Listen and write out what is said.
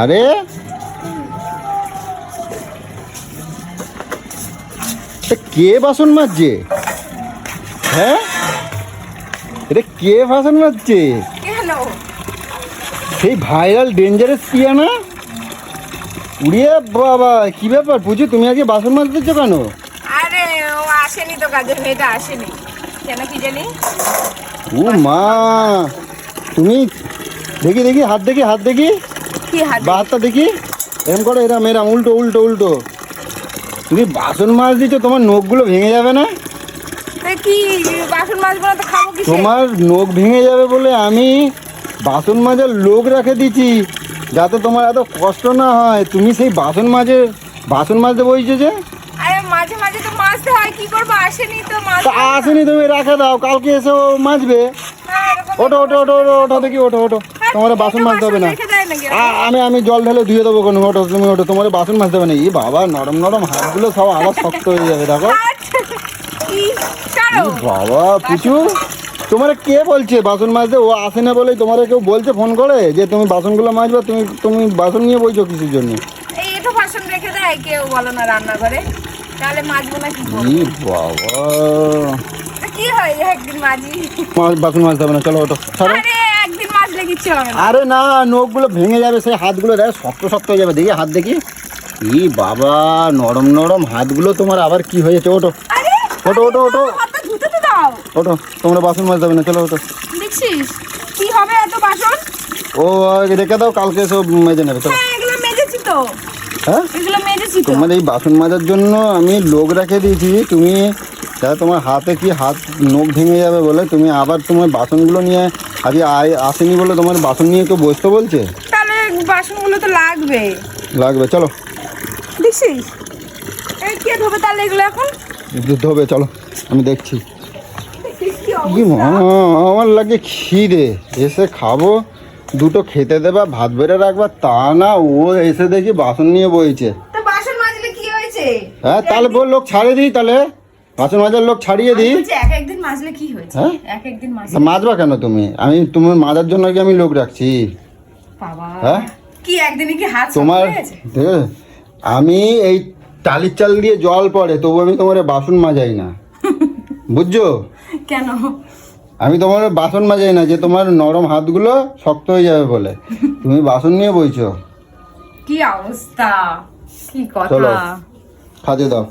আরে কে বাসন মাজছে? হ্যাঁ? এটা কে বাসন মাজছে? সেই ভাইরাল ডেঞ্জারাস পিয়া না? উড়িয়ে বাবা কি ব্যাপার? বুঝি তুমি আজকে বাসন মারতেছো কেন? আরে ও আসেনি তো মেয়েটা আসেনি। কেন কি জানি? ও মা তুমি দেখি দেখি হাত দেখি হাত দেখি। কি হাত বা হাতটা দেখি। এরম করো এরম এরম উল্টো উল্টো উল্টো। তুমি বাসন মাছ দিচ্ছ তোমার নখগুলো ভেঙে যাবে না? কি বাসন মাজবো তো খাব কি তোমার নখ ভেঙে যাবে বলে আমি বাসন মাজার লোক রেখে দিচ্ছি যাতে তোমার এত কষ্ট না হয়। তুমি সেই বাসন মাজে বাসন মাজতে বইছো যে? আরে মাঝে মাঝে মাজতে হয় কি করব? আসেনি তো মাছ আসেনি তুমি রাখে দাও কালকে এসে ও মাজবে। ওটো ওটো ওটো ওটো ওটো দেখি ওটো ওটো তোমার বাসন মাজতে হবে না। আমি আমি জল ঢেলে ধুয়ে দেবো কোনো ওটো তুমি ওটো তোমার বাসন মাজতে হবে না। ই বাবা নরম নরম হাতগুলো সব আবার শক্ত হয়ে যাবে দেখো। বাবা পুচু। তোমার কে বলছে বাসন মাজতে? ও আসে না বলেই তোমার কেউ বলছে ফোন করে? যে তুমি বাসনগুলো মাজবে তুমি তুমি বাসন নিয়ে বইছো কিছুর জন্য? এই তো বাসন রেখে দেয় কেউ বলো না রান্না করে তাহলে মাজবো না কি বাবা। কি হয় একদিন মাজি মা- বাসন মাজতে হবে না চলো ওটো ছাড়ো। আরে একদিন মাজলে কিচ্ছু হবে না আরে না নখগুলো ভেঙে যাবে সেই হাতগুলো দেখ শক্ত শক্ত হয়ে যাবে দেখি হাত দেখি। ই বাবা নরম নরম হাতগুলো তোমার আবার কি হয়েছে ওটো ওটো ওটো ওটো ওটো তোমরা বাসন মাজতে হবে না চলো ওটো দেখছিস? কি হবে এত বাসন? ও রেখে দাও কালকে সব মেজে নেবে চলো। হ্যাঁ এগুলো মেজেছি তো। হ্যাঁ? তোমার এই বাসন মাজার জন্য আমি লোক রেখে দিয়েছি তুমি যাতে তোমার হাতে কি হাত নখ ভেঙে যাবে বলে তুমি আবার তোমার বাসনগুলো নিয়ে আজকে আয়- আসেনি বলে তোমার বাসন নিয়ে কেউ বসতে বলছে? তাহলে বাসনগুলো তো লাগবে। লাগবে চলো। দেখছিস এই কে ধোবে তাহলে এগুলো এখন? যুদ্ধ হবে চলো আমি দেখছি। আমার লাগে খিদে এসে খাব। দুটো খেতে দেবা ভাত বেড়ে রাখবা তা না ও এসে দেখি বাসন নিয়ে বইছে। তো বাসন মাজলে কি হয়েছে? হ্যাঁ তাহলে বল লোক ছাড়িয়ে দিই তাহলে। বাসন মাজার লোক ছাড়িয়ে দিই। এক একদিন মাজলে কি হয়েছে? হ্যাঁ? এক একদিন মাজলে মাজবা কেন তুমি? আমি তোমার মাজার জন্য কি আমি লোক রাখছি? বাবা হ্যাঁ? কি একদিনে কি হাত তোমার? আমি এই টালির চাল দিয়ে জল পড়ে তবু আমি তোমার বাসন মাজাই না। বুঝছ? কেন? আমি তোমার বাসন মাজাই না যে তোমার নরম হাতগুলো শক্ত হয়ে যাবে বলে। তুমি বাসন নিয়ে বইছো। কি অবস্থা? কি কথা? খাতে দাও।